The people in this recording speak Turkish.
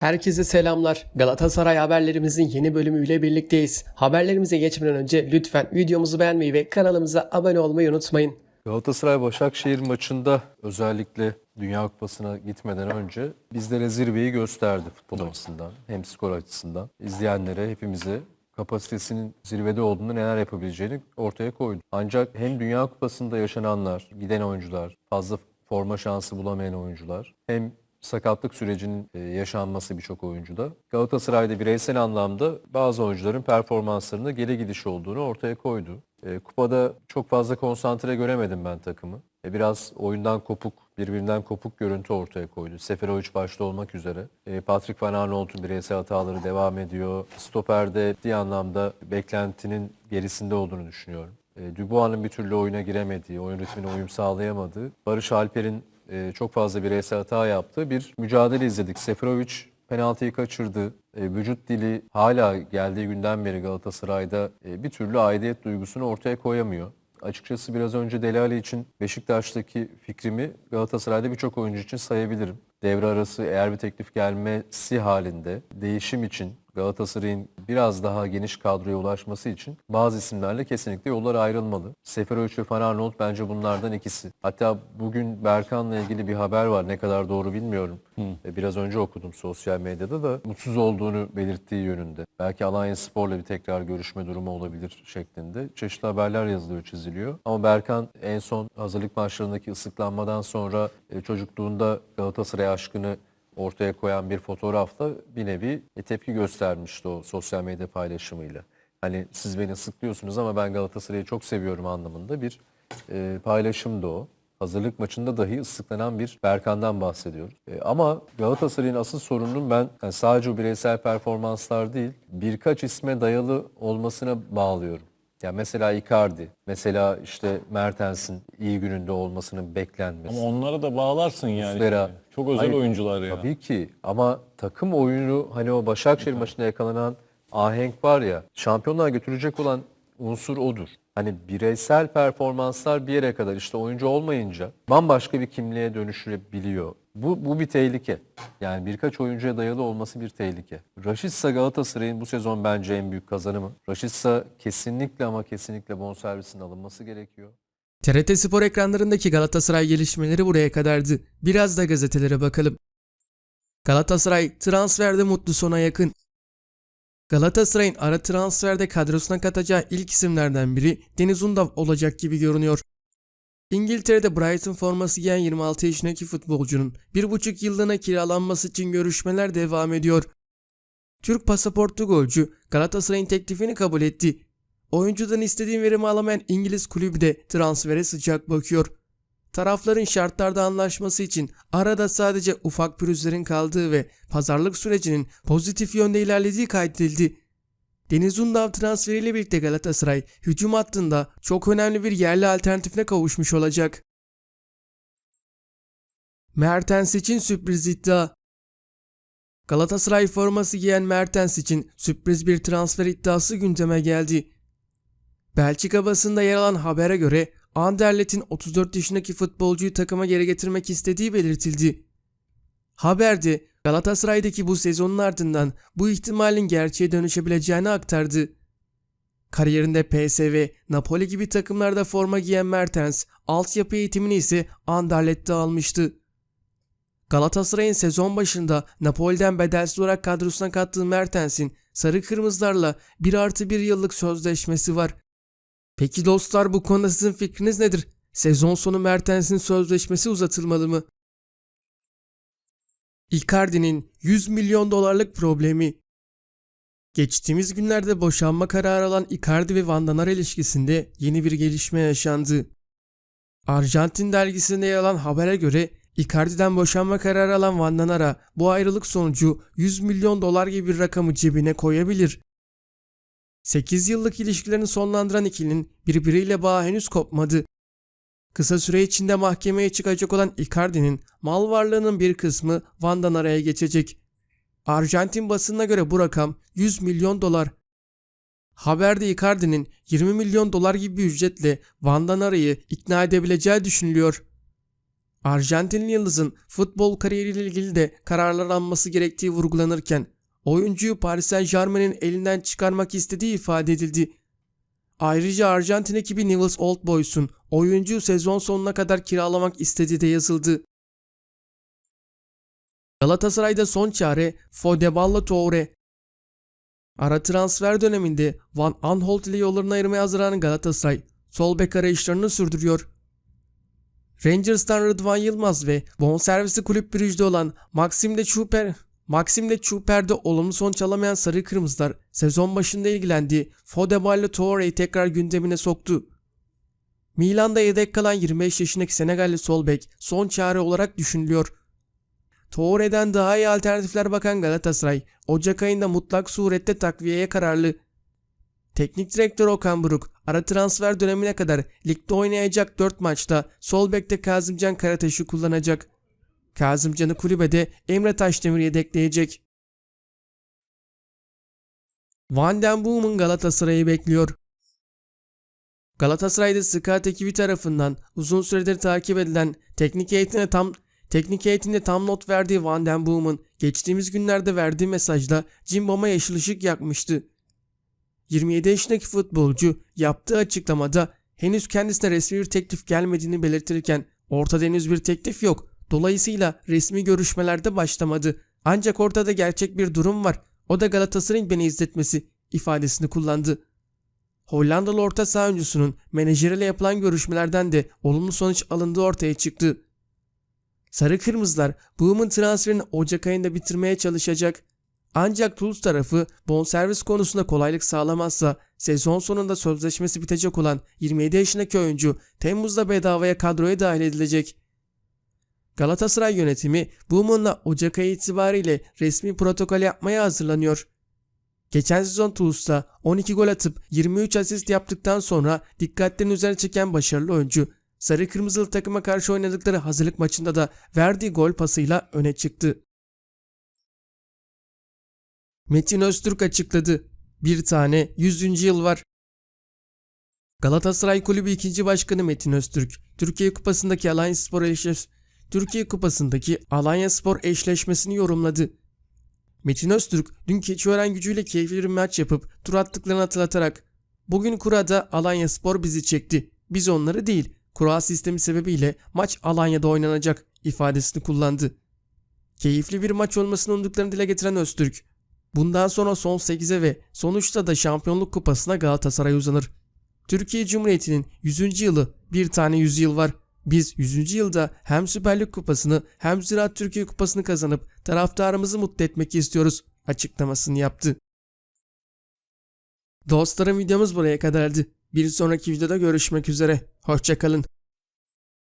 Herkese selamlar. Galatasaray haberlerimizin yeni bölümüyle birlikteyiz. Haberlerimize geçmeden önce lütfen videomuzu beğenmeyi ve kanalımıza abone olmayı unutmayın. Galatasaray Başakşehir maçında özellikle Dünya Kupası'na gitmeden önce bizlere zirveyi gösterdi futbol açısından hem skor açısından. İzleyenlere, hepimize kapasitesinin zirvede olduğunu neler yapabileceğini ortaya koydu. Ancak hem Dünya Kupası'nda yaşananlar, giden oyuncular, fazla forma şansı bulamayan oyuncular hem sakatlık sürecinin e, yaşanması birçok oyuncuda. Galatasaray'da bireysel anlamda bazı oyuncuların performanslarında geri gidiş olduğunu ortaya koydu. E, Kupada çok fazla konsantre göremedim ben takımı. E, Biraz oyundan kopuk, birbirinden kopuk görüntü ortaya koydu. Seferovic başta olmak üzere. Patrick Van Aanholt'un bireysel hataları devam ediyor. Stoper'de ciddi anlamda beklentinin gerisinde olduğunu düşünüyorum. Dubois'un bir türlü oyuna giremediği, oyun ritmine uyum sağlayamadığı, Barış Alper'in e, çok fazla bireysel hata yaptığı bir mücadele izledik. Seferovic penaltıyı kaçırdı. E, vücut dili hala geldiği günden beri Galatasaray'da e, bir türlü aidiyet duygusunu ortaya koyamıyor. Açıkçası biraz önce Deli Ali için Beşiktaş'taki fikrimi Galatasaray'da birçok oyuncu için sayabilirim. Devre arası eğer bir teklif gelmesi halinde değişim için Galatasaray'ın biraz daha geniş kadroya ulaşması için bazı isimlerle kesinlikle yollar ayrılmalı. Seferovic ve Van Arnold bence bunlardan ikisi. Hatta bugün Berkan'la ilgili bir haber var. Ne kadar doğru bilmiyorum. E, Biraz önce okudum sosyal medyada da mutsuz olduğunu belirttiği yönünde. Belki Alanya Spor'la bir tekrar görüşme durumu olabilir şeklinde. Çeşitli haberler yazılıyor, çiziliyor. Ama Berkan en son hazırlık maçlarındaki ıslıklanmadan sonra e, çocukluğunda Galatasaray aşkını ortaya koyan bir fotoğrafla bir nevi tepki göstermişti o sosyal medya paylaşımıyla. Hani siz beni sıklıyorsunuz ama ben Galatasaray'ı çok seviyorum anlamında bir e, paylaşımdı o. Hazırlık maçında dahi ıslıklanan bir Berkan'dan bahsediyoruz. E, ama Galatasaray'ın asıl sorununun ben yani sadece o bireysel performanslar değil birkaç isme dayalı olmasına bağlıyorum. Ya mesela Icardi, mesela işte Mertens'in iyi gününde olmasının beklenmesi. Ama onlara da bağlarsın yani. Muslera. Çok özel Hayır, oyuncular ya. Tabii ki ama takım oyunu hani o Başakşehir maçında yakalanan ahenk var ya şampiyonluğa götürecek olan unsur odur. Hani bireysel performanslar bir yere kadar işte oyuncu olmayınca bambaşka bir kimliğe dönüşebiliyor. Bu, bu bir tehlike. Yani birkaç oyuncuya dayalı olması bir tehlike. Raşitsa Galatasaray'ın bu sezon bence en büyük kazanımı. Raşitsa kesinlikle ama kesinlikle bonservisin alınması gerekiyor. TRT Spor ekranlarındaki Galatasaray gelişmeleri buraya kadardı. Biraz da gazetelere bakalım. Galatasaray transferde mutlu sona yakın. Galatasaray'ın ara transferde kadrosuna katacağı ilk isimlerden biri Deniz Undav olacak gibi görünüyor. İngiltere'de Brighton forması giyen 26 yaşındaki futbolcunun 1,5 yıllığına kiralanması için görüşmeler devam ediyor. Türk pasaportlu golcü Galatasaray'ın teklifini kabul etti. Oyuncudan istediğim verimi alamayan İngiliz kulübü de transfere sıcak bakıyor. Tarafların şartlarda anlaşması için arada sadece ufak pürüzlerin kaldığı ve pazarlık sürecinin pozitif yönde ilerlediği kaydedildi. Deniz Undav transferiyle birlikte Galatasaray hücum hattında çok önemli bir yerli alternatifine kavuşmuş olacak. Mertens için sürpriz iddia. Galatasaray forması giyen Mertens için sürpriz bir transfer iddiası gündeme geldi. Belçika basında yer alan habere göre Anderlet'in 34 yaşındaki futbolcuyu takıma geri getirmek istediği belirtildi. Haberde Galatasaray'daki bu sezonun ardından bu ihtimalin gerçeğe dönüşebileceğini aktardı. Kariyerinde PSV, Napoli gibi takımlarda forma giyen Mertens, altyapı eğitimini ise Anderlet'te almıştı. Galatasaray'ın sezon başında Napoli'den bedelsiz olarak kadrosuna kattığı Mertens'in sarı kırmızılarla 1 artı 1 yıllık sözleşmesi var. Peki dostlar bu konuda sizin fikriniz nedir? Sezon sonu Mertens'in sözleşmesi uzatılmalı mı? Icardi'nin 100 milyon dolarlık problemi Geçtiğimiz günlerde boşanma kararı alan Icardi ve Van Danara ilişkisinde yeni bir gelişme yaşandı. Arjantin dergisinde yer alan habere göre Icardi'den boşanma kararı alan Van Danara bu ayrılık sonucu 100 milyon dolar gibi bir rakamı cebine koyabilir. 8 yıllık ilişkilerini sonlandıran ikilinin birbiriyle bağı henüz kopmadı. Kısa süre içinde mahkemeye çıkacak olan Icardi'nin mal varlığının bir kısmı Van Danara'ya geçecek. Arjantin basınına göre bu rakam 100 milyon dolar. Haberde Icardi'nin 20 milyon dolar gibi bir ücretle Van Danara'yı ikna edebileceği düşünülüyor. Arjantinli yıldızın futbol kariyeriyle ilgili de kararlar alması gerektiği vurgulanırken oyuncuyu Paris Saint Germain'in elinden çıkarmak istediği ifade edildi. Ayrıca Arjantin ekibi Newell's Old Boys'un oyuncuyu sezon sonuna kadar kiralamak istediği de yazıldı. Galatasaray'da son çare Fodeballa Toure. Ara transfer döneminde Van Aanholt ile yollarını ayırmaya hazırlanan Galatasaray, sol bek arayışlarını sürdürüyor. Rangers'tan Rıdvan Yılmaz ve bonservisi kulüp Brugge'de olan Maxim de Chuper, Maxim de Chuper'de olumlu sonuç alamayan Sarı Kırmızılar sezon başında ilgilendiği Fodeballa Toure'yi tekrar gündemine soktu. Milan'da yedek kalan 25 yaşındaki Senegalli sol bek son çare olarak düşünülüyor. Toure'den daha iyi alternatifler bakan Galatasaray, Ocak ayında mutlak surette takviyeye kararlı. Teknik direktör Okan Buruk, ara transfer dönemine kadar ligde oynayacak 4 maçta sol bekte Kazımcan Karataş'ı kullanacak. Kazımcan'ı kulübede Emre Taşdemir yedekleyecek. Van den Boom'un Galatasaray'ı bekliyor. Galatasaray'da Scout ekibi tarafından uzun süredir takip edilen teknik eğitimde tam teknik eğitimde tam not verdiği Van den Boom'un geçtiğimiz günlerde verdiği mesajla Cimbom'a yeşil ışık yakmıştı. 27 yaşındaki futbolcu yaptığı açıklamada henüz kendisine resmi bir teklif gelmediğini belirtirken ortada henüz bir teklif yok. Dolayısıyla resmi görüşmelerde başlamadı. Ancak ortada gerçek bir durum var. O da Galatasaray'ın beni izletmesi ifadesini kullandı. Hollandalı orta saha oyuncusunun menajeriyle yapılan görüşmelerden de olumlu sonuç alındığı ortaya çıktı. Sarı Kırmızılar Boom'un transferini Ocak ayında bitirmeye çalışacak. Ancak Toulouse tarafı bonservis konusunda kolaylık sağlamazsa sezon sonunda sözleşmesi bitecek olan 27 yaşındaki oyuncu Temmuz'da bedavaya kadroya dahil edilecek. Galatasaray yönetimi Boom'unla Ocak ayı itibariyle resmi protokol yapmaya hazırlanıyor. Geçen sezon Toulouse'da 12 gol atıp 23 asist yaptıktan sonra dikkatlerin üzerine çeken başarılı oyuncu Sarı Kırmızılı takıma karşı oynadıkları hazırlık maçında da verdiği gol pasıyla öne çıktı. Metin Öztürk açıkladı. Bir tane 100. yıl var. Galatasaray Kulübü 2. Başkanı Metin Öztürk, Türkiye Kupası'ndaki Alanya Spor eşleş Türkiye Kupası'ndaki Alanya Spor eşleşmesini yorumladı. Metin Öztürk dün Keçiören gücüyle keyifli bir maç yapıp tur attıklarını hatırlatarak Bugün kurada Alanya Spor bizi çekti. Biz onları değil. Kura sistemi sebebiyle maç Alanya'da oynanacak ifadesini kullandı. Keyifli bir maç olmasını umduklarını dile getiren Öztürk, bundan sonra son 8'e ve sonuçta da şampiyonluk kupasına Galatasaray uzanır. Türkiye Cumhuriyeti'nin 100. yılı bir tane 100 yıl var. Biz 100. yılda hem Süper Lig kupasını hem Ziraat Türkiye kupasını kazanıp taraftarımızı mutlu etmek istiyoruz açıklamasını yaptı. Dostlarım videomuz buraya kadardı. Bir sonraki videoda görüşmek üzere. Hoşçakalın.